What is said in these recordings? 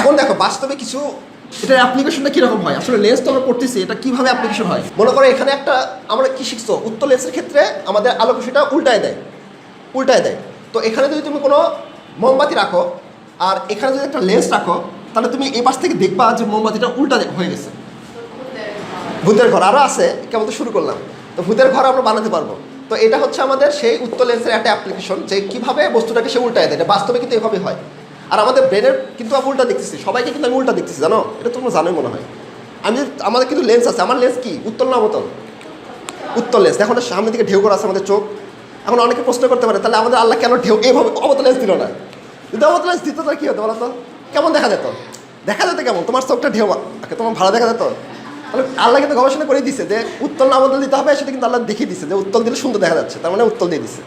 এখন দেখো, বাস্তবে কিছু এটার অ্যাপ্লিকেশনটা কীরকম হয়? আসলে লেন্স তো আমরা করতেছি এটা কীভাবে অ্যাপ্লিকেশন হয়? মনে করো এখানে একটা আমরা কী শিখছো? উত্তর লেন্সের ক্ষেত্রে আমাদের আলোক রশ্মিটা উল্টায় দেয় উল্টায় দেয়। তো এখানে যদি তুমি কোনো মোমবাতি রাখো, আর এখানে যদি একটা লেন্স রাখো, তাহলে তুমি এই পাশ থেকে দেখবা যে মোমবাতিটা উল্টা হয়ে গেছে। ভূতের ঘর আরও আছে কেমন তো শুরু করলাম। তো ভূতের ঘর আমরা বানাতে পারব। তো এটা হচ্ছে আমাদের সেই উত্তর লেন্সের একটা অ্যাপ্লিকেশন যে কীভাবে বস্তুটাকে সে উল্টায় দেয়। এটা বাস্তবে কিন্তু এভাবে হয়। আর আমাদের ব্রেনের কিন্তু আমি উল্টা দেখতেছি, সবাইকে কিন্তু আমি উল্টা দেখতেছি, জানো? এটা তোমরা জানোই মনে হয়। আমি আমাদের কিন্তু লেন্স আছে, আমার লেন্স কি? উত্তর না অবতল? উত্তর লেন্স এখন সামনের দিকে ঢেউ করা আছে আমাদের চোখ। এখন অনেকে প্রশ্ন করতে পারে, তাহলে আমাদের আল্লাহ কেন ঢেউ এইভাবে অবতল লেন্স দিল না? যদি অবতল লেন্স দিত, তাহলে কী হতো বলো তো? কেমন দেখা যেত? দেখা যেত কেমন? তোমার চোখটা ঢেউ আগে তোমার ভালো দেখা যেত? তাহলে আল্লাহ কিন্তু গবেষণা করে দিছে যে উত্তল না অবতল দিতে হবে, সেটা কিন্তু আল্লাহ দেখিয়ে দিছে যে উত্তল দিলে সুন্দর দেখা যাচ্ছে, তার মানে উত্তল দিয়ে দিছে।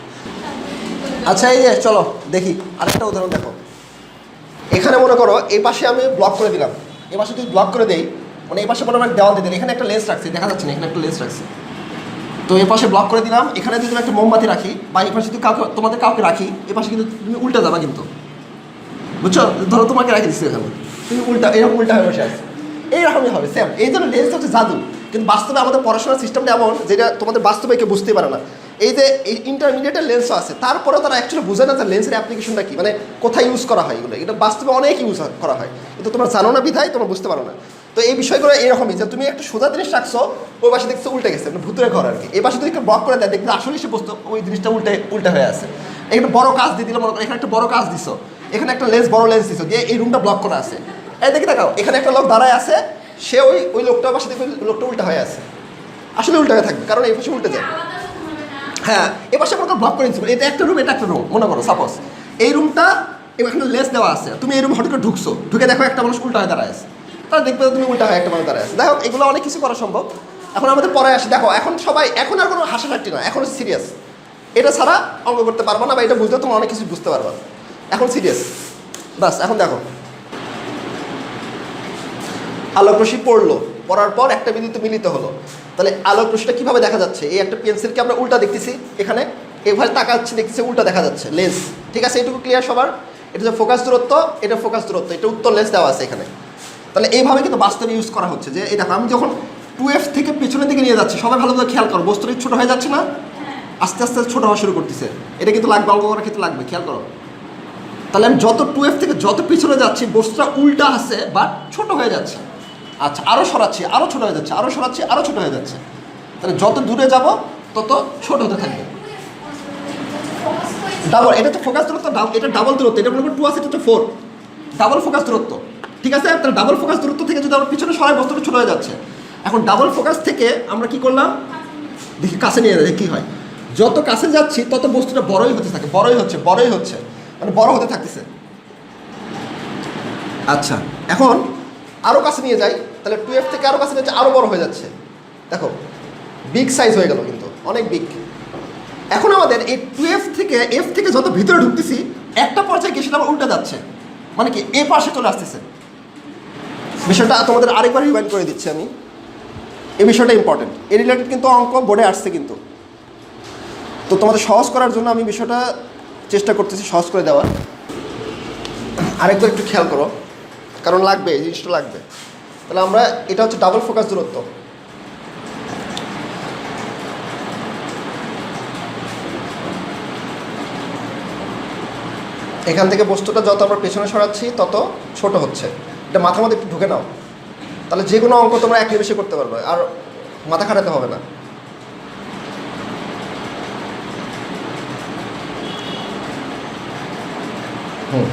আচ্ছা এই যে, চলো, দেখি। আরেকটা উদাহরণ দেখো। এখানে মনে করো, এই পাশে আমি ব্লক করে দিলাম। এই পাশে যদি ব্লক করে দেই মানে এই পাশে মনে হয় দেওয়াল দিয়ে দিলাম এখানে একটা লেন্স রাখছি, দেখা যাচ্ছে না, এখানে একটা লেন্স রাখছি। তো এই পাশে ব্লক করে দিলাম, এখানে যদি একটা মোমবাতি রাখি, বা এই পাশে যদি কাউকে, তোমাদের কাউকে রাখি, এই পাশে কিন্তু তুমি উল্টা যাবা কিন্তু। বুঝছ? ধরো তোমাকে রাখি দিচ্ছি এখানে। তুমি উল্টা, এরকম উল্টা হয়ে বসে আছো। এইরকমই হবে সেম এই জন্য লেন্স হচ্ছে জাদু। কিন্তু বাস্তবে আমাদের পড়াশোনার সিস্টেমটা এমন, যেটা তোমাদের বাস্তবে কেউ বুঝতেই পারে না। এই যে এই ইন্টারমিডিয়েটের লেন্সও আছে তারপরে তারা অ্যাকচুয়ালি বুঝে না যে লেন্সের অ্যাপ্লিকেশনটা কি মানে কোথায় ইউজ করা হয় এগুলো। এটা বাস্তবে অনেক ইউজ করা হয়। কিন্তু তোমরা জানো না বিধায়, তোমরা বুঝতে পারো না। তো এই বিষয়গুলো এরকমই যে তুমি একটা সোজা জিনিস রাখছো, ওই পাশে দেখছ উল্টে গেছে মানে ভুতুরে ঘর আর কি। এই পাশে একটা ব্লক করে দেয়, দেখবে আসলে সে বস্তু, ওই জিনিসটা উল্টে উল্টে হয়ে আছে। এখানে বড় কাজ দিয়ে দিলে মনে করো, এখানে একটা বড় কাজ দিছো। এখানে একটা লেন্স বড় লেন্স দিছো, দিয়ে এই রুমটা ব্লক করা আছে। এই দেখে দেখাও, এখানে একটা লোক দাঁড়ায় আছে, সে ওই ওই লোকটার পাশে দেখবে লোকটা উল্টা হয়ে আছে। আসলে উল্টা হয়ে থাকবে, কারণ এই পাশে উল্টে যায়। হ্যাঁ এ পাশে মনে করো ব্লক করে দিচ্ছি এটা একটা রুম এটা একটা রুম মনে করো সাপোজ এই রুমটা এখানে লেস দেওয়া আছে। তুমি এই রুম হঠাৎ করে ঢুকছো। ঢুকে দেখো একটা মানুষ উল্টা হয়ে দাঁড়ায় আছে। তাহলে দেখবে তুমি উল্টা হয়ে একটা মানুষ দাঁড়ায় আছে। দেখো এগুলো অনেক কিছু করা সম্ভব। এখন আমাদের পরে আসে। দেখো, এখন সবাই, এখন আর কোনো হাসাহাটি না এখন সিরিয়াস এটা ছাড়া অঙ্ক করতে পারব না বা এটা বুঝলে তোমার অনেক কিছু বুঝতে পারব। এখন সিরিয়াস বাস এখন দেখো। আলোক রশ্মি পড়ল। পড়ার পর একটা বিন্দুতে মিলিত হলো। তাহলে আলোক রশ্মিটা কীভাবে দেখা যাচ্ছে? এই একটা পেন্সিলকে আমরা উল্টা দেখতেছি এখানে। এভাবে তাকাচ্ছি দেখতেছি উল্টা দেখা যাচ্ছে। লেন্স ঠিক আছে? এটুকু ক্লিয়ার সবার? এটা যে ফোকাস দূরত্ব এটা ফোকাস দূরত্ব। এটা উত্তর লেন্স দেওয়া আছে এখানে। তাহলে এইভাবে কিন্তু বাস্তবে ইউজ করা হচ্ছে যে এই দেখো আমি যখন টু এফ থেকে পেছনের দিকে নিয়ে যাচ্ছি সবাই ভালোভাবে খেয়াল করো বস্তুটা ছোটো হয়ে যাচ্ছে না? আস্তে আস্তে ছোটো হওয়া শুরু করতেছে। এটা কিন্তু লাগবে অঙ্ক করার ক্ষেত্রে লাগবে খেয়াল করো। তাহলে আমি যত টু এফ থেকে যত পিছনে যাচ্ছি বস্তুটা উল্টা আছে বা ছোট হয়ে যাচ্ছে। আচ্ছা আরও সরাচ্ছি আরও ছোটো হয়ে যাচ্ছে আরও সরাচ্ছি আরও ছোটো হয়ে যাচ্ছে। তাহলে যত দূরে যাব, তত ছোট হতে থাকবে। ডাবল এটা তো ফোকাস দূরত্ব এটা ডাবল দূরত্ব, এটা মনে করো টু আছে, এটা ফোর ডাবল ফোকাস দূরত্ব। ঠিক আছে? তাহলে ডাবল ফোকাস দূরত্ব থেকে যদি আমরা পিছনে সরাই, বস্তুটা ছোট হয়ে যাচ্ছে। এখন ডাবল ফোকাস থেকে আমরা কি করলাম? দেখি কাছে নিয়ে দেখি কী হয়। যত কাছে যাচ্ছি, তত বস্তুটা বড়ই হতে থাকে, বড়ই হচ্ছে বড়ই হচ্ছে। মানে বড় হতে থাকতেছে। আচ্ছা এখন আরও কাছে নিয়ে যাই। তাহলে টুয়েলভ থেকে আরও কাছে যাচ্ছে আরও বড় হয়ে যাচ্ছে। দেখো বিগ সাইজ হয়ে গেল কিন্তু, অনেক বিগ এখন আমাদের এই টুয়েলভ থেকে এফ থেকে যত ভিতরে ঢুকতেছি, একটা পর্যায়ে গিয়ে সেটা আবার উল্টে যাচ্ছে। মানে কি, এ পাশে চলে আসতেছে। বিষয়টা তোমাদের আরেকবার রিমাইন্ড করে দিচ্ছি আমি। এই বিষয়টা ইম্পর্টেন্ট এই রিলেটেড কিন্তু অঙ্ক বোর্ডে আসছে কিন্তু। তো তোমাদের সহজ করার জন্য আমি বিষয়টা চেষ্টা করতেছি সহজ করে দেওয়ার। আরেকবার একটু খেয়াল করো। কারণ লাগবে, এই জিনিসটা লাগবে। তাহলে আমরা, এটা হচ্ছে ডাবল ফোকাস দূরত্ব। এখান থেকে বস্তুটা যত আমরা পেছনে সরাচ্ছি, তত ছোট হচ্ছে। এটা মাথার মধ্যে একটু ঢুকে নাও। তাহলে যে কোনো অঙ্ক তোমরা এক নিমিষে করতে পারবে, আর মাথা খাটাতে হবে না। হুম,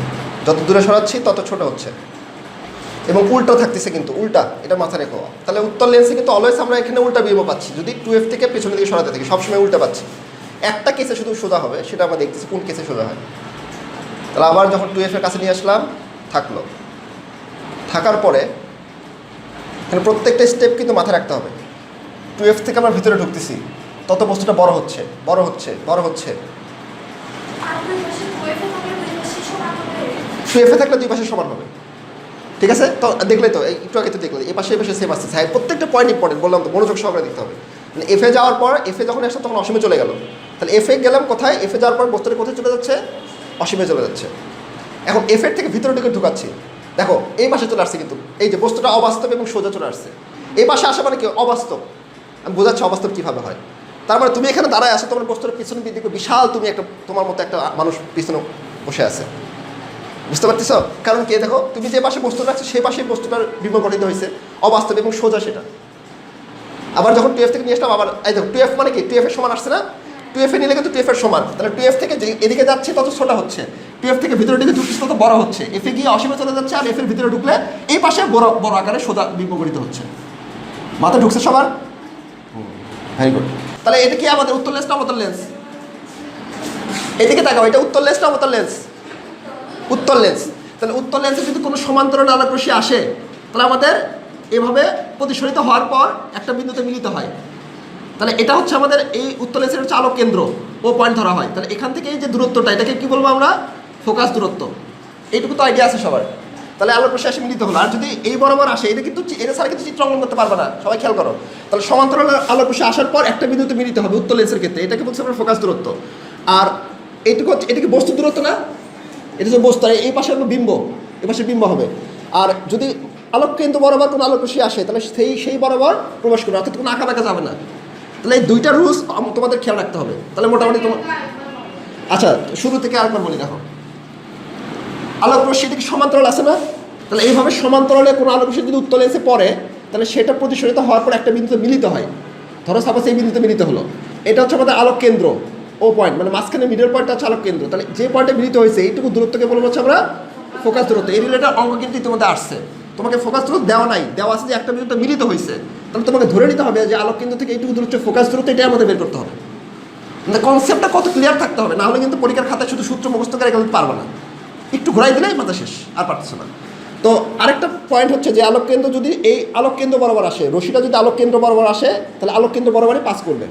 যত দূরে সরাচ্ছি, তত ছোট হচ্ছে। এবং উল্টো থাকতেছে কিন্তু উল্টা এটা মাথা রেখো। তাহলে উত্তর লেন্সে কিন্তু অলওয়েজ আমরা এখানে উল্টা বিম্ব পাচ্ছি। যদি টু এফ থেকে পেছনের দিকে সরাতে থাকি সবসময় উল্টা পাচ্ছি। একটা কেসে শুধু সোজা হবে সেটা আমরা দেখতেছি কোন কেসে সোজা হয়। তাহলে আবার যখন টু এফের কাছে নিয়ে আসলাম থাকল। থাকার পরে এখানে প্রত্যেকটা স্টেপ কিন্তু মাথায় রাখতে হবে। টু এফ থেকে আমরা ভিতরে ঢুকতেছি তত বস্তুটা বড় হচ্ছে বড় হচ্ছে বড় হচ্ছে। টু এফে থাকলে দুই পাশে সমান হবে। ঠিক আছে? তো দেখলে তো একটু আগে তো দেখলে এই পাশে এই পাশে সেম আসছে হ্যাঁ প্রত্যেকটা পয়েন্ট ইম্পর্টেন্ট বললাম তো, মনোযোগ সহকারে দেখতে হবে। মানে এফে যাওয়ার পর এফে যখন আসছে তখন অসীমে চলে গেল। তাহলে এফে গেলাম কোথায়? এফে যাওয়ার পর বস্তুটা কোথায় চলে যাচ্ছে? অসীমে চলে যাচ্ছে। এখন এফের থেকে ভিতরে ঢুকে ঢুকাচ্ছি। দেখো, এই পাশে চলে আসছে কিন্তু, এই যে বস্তুটা অবাস্তব এবং সোজা চলে আসছে। এই পাশে আসা মানে কি? অবাস্তব। আমি বোঝাচ্ছি অবাস্তব কীভাবে হয়। তার মানে তুমি এখানে দাঁড়ায় আসো তোমার বস্তুর পিছনে দিয়ে দেখবে বিশাল তুমি একটা, তোমার মতো একটা মানুষ পিছনে বসে আছে। বুঝতে পারতেছ? কারণ কে দেখো তুমি যে পাশে বস্তু রাখছো সেই পাশে বস্তুটার বিম্ব গঠিত হয়েছে। অবাস্তব এবং সোজা সেটা। আবার যখন টুয়েলভ থেকে নিয়ে আসলাম আবার এই দেখো টুয়েলভ মানে কি? টুয়েলভের সমান আসছে না? টুয়েলভে নিলে কিন্তু টুয়েলভের সমান। তাহলে টুয়েলভ থেকে যে এদিকে যাচ্ছে তত ছোটা হচ্ছে। টুয়েলভ থেকে ভিতরে দিকে ঢুকছে তত বড় হচ্ছে। এফে গিয়ে অসীমে চলে যাচ্ছে আর এফের ভিতরে ঢুকলে এই পাশে বড় বড় আকারে সোজা বিম্ব গঠিত হচ্ছে। মাথা ঢুকছে সবার? ভেরি গুড তাহলে এটা কি আমাদের উত্তর লেন্স না অবতল লেন্স এদিকে তাকাও এটা উত্তর লেন্স না অবতল লেন্স উত্তর লেন্স। তাহলে উত্তর লেন্সে যদি কোনো সমান্তরাল আলোক আসে, তাহলে আমাদের এভাবে প্রতিসরিত হওয়ার পর একটা বিন্দুতে মিলিত হয়। তাহলে এটা হচ্ছে আমাদের এই উত্তর লেন্সের হচ্ছে আলোক কেন্দ্র, ও পয়েন্ট ধরা হয়। তাহলে এখান থেকে এই যে দূরত্বটা, এটাকে কী বলব আমরা? ফোকাস দূরত্ব। এইটুকু তো আইডিয়া আছে সবার। তাহলে আলোক রশ্মি আসে মিলিত হলো। আর যদি এই বরাবর আসে, এটা কিন্তু এটা ছাড়া কিন্তু চিত্র অঙ্কন করতে পারবে না। সবাই খেয়াল করো। তাহলে সমান্তরাল আলোক রশ্মি আসার পর একটা বিন্দুতে মিলিত হবে উত্তর লেন্সের ক্ষেত্রে। এটাকে বলছে আমরা ফোকাস দূরত্ব। আর এটুকু হচ্ছে এটা কি বস্তু দূরত্ব না? এটা যে বস্তু এই পাশে হলো বিম্ব, এই পাশে বিম্ব হবে। আর যদি আলোক কেন্দ্র বরাবর কোনো আলোক রশ্মি আসে, তাহলে সেই সেই বরাবর প্রবেশ করবে, অর্থাৎ কোনো আঁকা যাবে না। তাহলে এই দুইটা রুলস তোমাদের খেয়াল রাখতে হবে। তাহলে মোটামুটি তোমার আচ্ছা শুরু থেকে আরেকবার বলি, দেখো। আলোক রশ্মি এটা কি সমান্তরাল আছে না? তাহলে এইভাবে সমান্তরালে কোনো আলোক রশ্মি যদি উত্তলে এসে পড়ে, তাহলে সেটা প্রতিসরিত হওয়ার পর একটা বিন্দুতে মিলিত হয়। ধরো সাপোজ এই বিন্দুতে মিলিত হলো। এটা হচ্ছে আমাদের আলোক কেন্দ্র। ও পয়েন্ট মানে মাঝখানে মিডল পয়েন্টটা হচ্ছে আলোক কেন্দ্র। তাহলে যে পয়েন্টে মিলিত হয়েছে, এইটুকু দূরত্বকে বলব হচ্ছে আমরা ফোকাস দূরত্ব। এই রিলেটেড অঙ্ক কিন্তু ইতিমধ্যে আসছে। তোমাকে ফোকাস দূরত্ব দেওয়া নাই, দেওয়া আছে যে একটা বিন্দুতে মিলিত হয়েছে। তাহলে তোমাকে ধরে নিতে হবে যে আলোক কেন্দ্র থেকে এইটুকু দূরত্ব ফোকাস দূরত্ব, এটাই আমাদের বের করতে হবে। মানে কনসেপ্টটা কত ক্লিয়ার থাকতে হবে, না হলে কিন্তু পরীক্ষার খাতায় শুধু সূত্র মুখস্থ করে গেলে পারবে না। একটু ঘোরাই দিলেই মাথা শেষ, আর পারতেছে না। তো আরেকটা পয়েন্ট হচ্ছে যে আলোক কেন্দ্র যদি এই আলোক কেন্দ্র বরাবর আসে রশিটা যদি আলোক কেন্দ্র বরাবর আসে, তাহলে আলোক কেন্দ্র বরাবরই পাস করবে।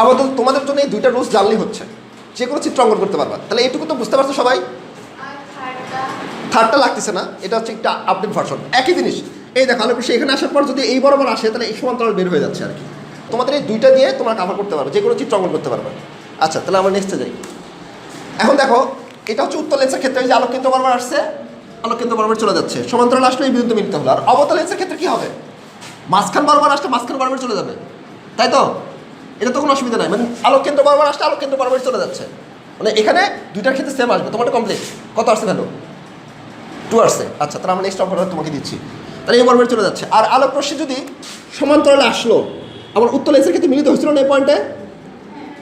আপাতত তোমাদের জন্য এই দুইটা রুলস জানলেই হচ্ছে। যে কোনো চিত্র অঙ্কন করতে পারবা। তাহলে এইটুকু তো বুঝতে পারছ সবাই? থার্ডটা লাগতেছে না, এটা হচ্ছে একটা আপডেট ভার্সন একই জিনিস, এই দেখো আলোক রশ্মি এখানে আসার পর যদি এই বরাবর আসে, তাহলে এই সমান্তরাল বের হয়ে যাচ্ছে আর কি তোমাদের এই দুইটা দিয়ে তোমরা কাভার করতে পারবে যে কোনো চিত্র অঙ্কন করতে পারবে। আচ্ছা তাহলে আমরা নেক্সটে যাই। এখন দেখো, এটা হচ্ছে উত্তর লেন্সের ক্ষেত্রে যে আলোক কেন্দ্র বরাবর আসছে, আলোক কেন্দ্র বরাবর চলে যাচ্ছে। সমান্তরাল আসলে এই বিন্দু মিলিত হলো। আর অবতল লেন্সের ক্ষেত্রে কি হবে? মাঝখান বরাবর আসলে মাঝখান বরাবর চলে যাবে। তাই তো? এটা তো কোনো অসুবিধা নাই। মানে আলোক কেন্দ্র বারবার আসছে, আলোক কেন্দ্র বরাবর চলে যাচ্ছে। মানে এখানে দুইটার ক্ষেত্রে সেম আসবে। তোমার কমপ্লিট কত আসছে ভ্যালু টু আসছে। আচ্ছা তাহলে আমরা নেক্সট অফার তোমাকে দিচ্ছি। তাহলে এই বরাবর চলে যাচ্ছে। আর আলোক রশ্মি যদি সমান্তরালে আসলো আমার উত্তর লেন্সের ক্ষেত্রে মিলিত হয়েছিল না এই পয়েন্টে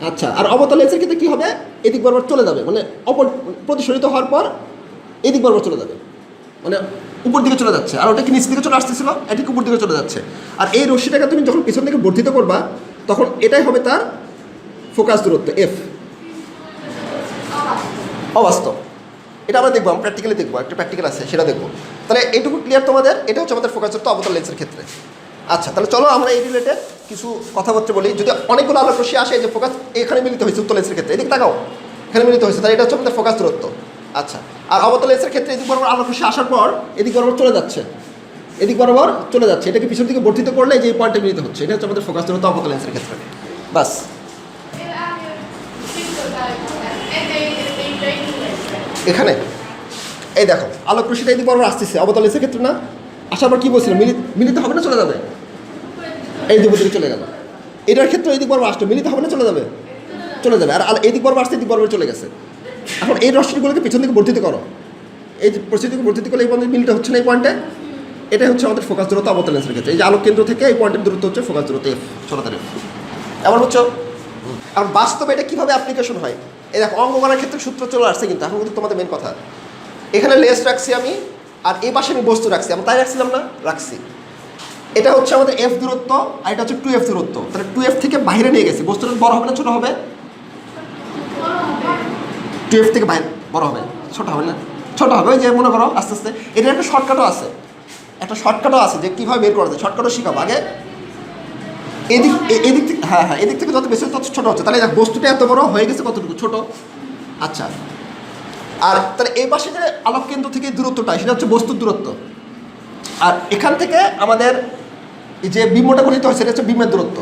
আচ্ছা আর অবতল লেন্সের ক্ষেত্রে কী হবে? এদিক বারবার চলে যাবে। মানে অপর, প্রতিসরিত হওয়ার পর এদিক বারবার চলে যাবে। মানে উপর দিকে চলে যাচ্ছে। আর ওটা কি নিচ দিকে চলে আসতেছিল? এটি উপর দিকে চলে যাচ্ছে। আর এই রশ্মিটাকে তুমি যখন পিছন দিকে বর্ধিত করবা তখন এটাই হবে তার ফোকাস দূরত্ব এফ অবাস্তব। এটা আমরা দেখব, আমরা প্র্যাকটিক্যালি দেখব, একটা প্র্যাকটিক্যাল আছে, সেটা দেখব। তাহলে এইটুকু ক্লিয়ার তোমাদের? এটা হচ্ছে আমাদের ফোকাস দূরত্ব অবতল লেন্সের ক্ষেত্রে। আচ্ছা তাহলে চলো আমরা এই রিলেটেড কিছু কথাবার্তা বলি। যদি অনেকগুলো আলোক রশ্মি আসে যে ফোকাস এখানে মিলিত হয়েছে উত্তর লেন্সের ক্ষেত্রে। এদিকে তাকাও, এখানে মিলিত হয়েছে। তাহলে এটা হচ্ছে আমাদের ফোকাস দূরত্ব। আচ্ছা আর অবতল লেন্সের ক্ষেত্রে এদিক বরাবর আলোক আসার পর, এদিক বরাবর চলে যাচ্ছে। এদিক বরাবর চলে যাচ্ছে। এটাকে পিছন দিকে বর্ধিত করলে যে এই পয়েন্টে মিলিত হচ্ছে। এটা হচ্ছে আমাদের ফোকাস দূরত্ব অবতল লেন্সের ক্ষেত্রে। বাস। এখানে? এই দেখো আলোক রশ্মিটা এদিক বরাবর আসতেছে। অবতল লেন্সের ক্ষেত্রে না? আসার পর কী বলছিল? মিলিত মিলিত হবে না চলে যাবে? এই দিক চলে গেল। এটার ক্ষেত্রে এই দিক বরাবর আসতো মিলিত হবে না চলে যাবে? চলে যাবে। আর আল- এই দিক বরাবর আসতে এই দিক বরাবর চলে গেছে। এখন এই রশ্মিগুলোকে পিছন দিকে বর্ধিত করো। এই পরিস্থিতিকে বর্ধিত করলে এই পয়েন্টে মিলিত হচ্ছে না এই পয়েন্টে এটাই হচ্ছে আমাদের ফোকাস দূরত্ব অবতল লেন্সের ক্ষেত্রে। এই যে আলোক কেন্দ্র থেকে এই পয়েন্টের দূরত্ব হচ্ছে ফোকাস দূরত্ব এফ এফ এমন হচ্ছে আর বাস্তবে এটা কীভাবে অ্যাপ্লিকেশন হয়? এই দেখো অঙ্ক করার ক্ষেত্রে সূত্র চলে আসছে কিন্তু, এখন কিন্তু তোমাদের মেন কথা। এখানে লেস রাখছি আমি, আর এই পাশে আমি বস্তু রাখছি। আমি তাই রাখছিলাম না? রাখছি। এটা হচ্ছে আমাদের এফ দূরত্ব, আর এটা হচ্ছে টু এফ দূরত্ব। তাহলে টু এফ থেকে বাইরে নিয়ে গেছি। বস্তুটা বড় হবে না ছোট হবে? টু এফ থেকে বাইরে, বড় হবে। ছোট হবে না? ছোট হবে, ওই যে মনে করো, আস্তে আস্তে। এটার একটা শর্টকাটও আছে। একটা শর্টকাটও আছে যে কীভাবে বের করা যায় শর্টকাটও শিখাবো। আগে এদিক এদিক থেকে হ্যাঁ হ্যাঁ এদিক থেকে যত বেশি তত ছোটো হচ্ছে। তাহলে বস্তুটা এত বড় হয়ে গেছে কতটুকু? ছোট। আচ্ছা। আর তাহলে এই পাশে যে আলোক কেন্দ্র থেকে দূরত্বটা, সেটা হচ্ছে বস্তুর দূরত্ব। আর এখান থেকে আমাদের যে বিম্বটা গঠিত হয়, সেটা হচ্ছে বিমের দূরত্ব।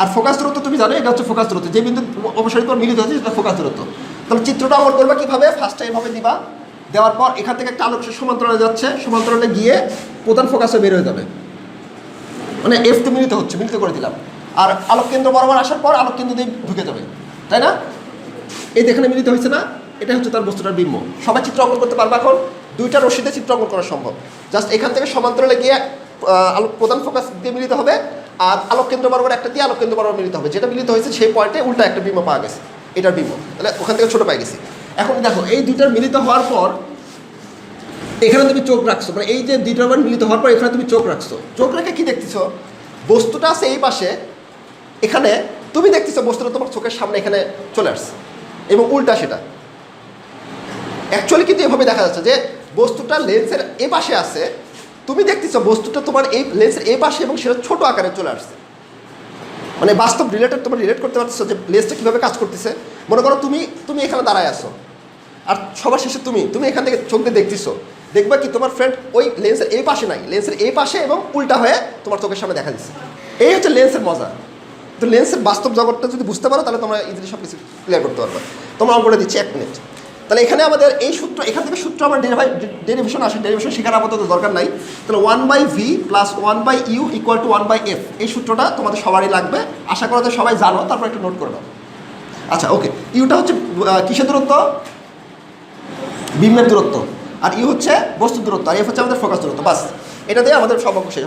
আর ফোকাস দূরত্ব তুমি জানো, এটা হচ্ছে ফোকাস দূরত্ব। যে বিন্দু পর মিলিত হচ্ছে সেটা ফোকাস দূরত্ব। তাহলে চিত্রটা অঙ্কন করবে কীভাবে? ফার্স্টে এইভাবে দিবা। দেওয়ার পর এখান থেকে একটা আলোক সমান্তরালে যাচ্ছে, সমান্তরালে গিয়ে প্রধান ফোকাসে বের হয়ে যাবে। মানে এফ তো মিলিত হচ্ছে, মিলিত করে দিলাম। আর আলোক কেন্দ্র বরাবর আসার পর আলোক কেন্দ্র দিয়ে ঢুকে যাবে, তাই না? এই যেখানে মিলিত হয়েছে না এটা হচ্ছে তার বস্তুটার বিম্ব। সবাই চিত্র অঙ্কন করতে পারবে এখন। দুইটা রশিদে চিত্র অঙ্কন করা সম্ভব। জাস্ট এখান থেকে সমান্তরালে গিয়ে আলোক প্রধান ফোকাস দিয়ে মিলিত হবে আর আলোক কেন্দ্র বরাবর একটা দিয়ে আলোক কেন্দ্র বরাবর মিলিত হবে। যেটা মিলিত হয়েছে সেই পয়েন্টে উল্টা একটা বিম্ব পাওয়া গেছে। এটার বিম্ব। তাহলে ওখান থেকে ছোটো পাই গেছি। এখন দেখো, এই দুইটার মিলিত হওয়ার পর, এখানে তুমি চোখ রাখছো। মানে এই যে দুইটার বার মিলিত হওয়ার পর, এখানে তুমি চোখ রাখছো। চোখ রেখে কি দেখতেছো? বস্তুটা আছে এই পাশে, এখানে তুমি দেখতেছো বস্তুটা তোমার চোখের সামনে এখানে চলে আসছে, এবং উল্টা সেটা। অ্যাকচুয়ালি কিন্তু এভাবে দেখা যাচ্ছে যে, বস্তুটা লেন্সের এ পাশে আছে, তুমি দেখতেছো বস্তুটা তোমার এই লেন্সের এ পাশে এবং সেটা ছোট আকারে চলে আসছে। মানে বাস্তব রিলেটেড তোমার রিলেট করতে পারতেছো যে লেন্সটা কীভাবে কাজ করতেছে। মনে করো তুমি তুমি এখানে দাঁড়ায় আছো। আর সবার শেষে তুমি তুমি এখান থেকে চোখ দিয়ে দেখতেছো। দেখবা কি তোমার ফ্রেন্ড ওই লেন্সের এই পাশে নাই লেন্সের এই পাশে এবং উল্টা হয়ে তোমার চোখের সামনে দেখা দিচ্ছে এই হচ্ছে লেন্সের মজা। তো লেন্সের বাস্তব জগৎটা যদি বুঝতে পারো, তাহলে তোমরা ইজিলি সব কিছু ক্লিয়ার করতে পারবে। তোমরা অঙ্কটা দিচ্ছি এক মিনিট তাহলে এখানে আমাদের এই সূত্র, এখান থেকে সূত্র আমার ডেরিভাই ডেরিভেশন আসে। ডেরিভেশন শেখার আপাতত দরকার নাই। তাহলে one by V plus one by U equal to one by F এই সূত্রটা তোমাদের সবারই লাগবে। আশা করা সবাই জানো, তারপর একটু নোট করে নাও। আচ্ছা ওকে ইউটা হচ্ছে কিসের দূরত্ব? বিম্বের দূরত্ব। আর ইউ হচ্ছে বস্তুর দূরত্ব, আর এফ হচ্ছে আমাদের ফোকাস দূরত্ব, বাস। এটা দিয়ে আমাদের সব শেষ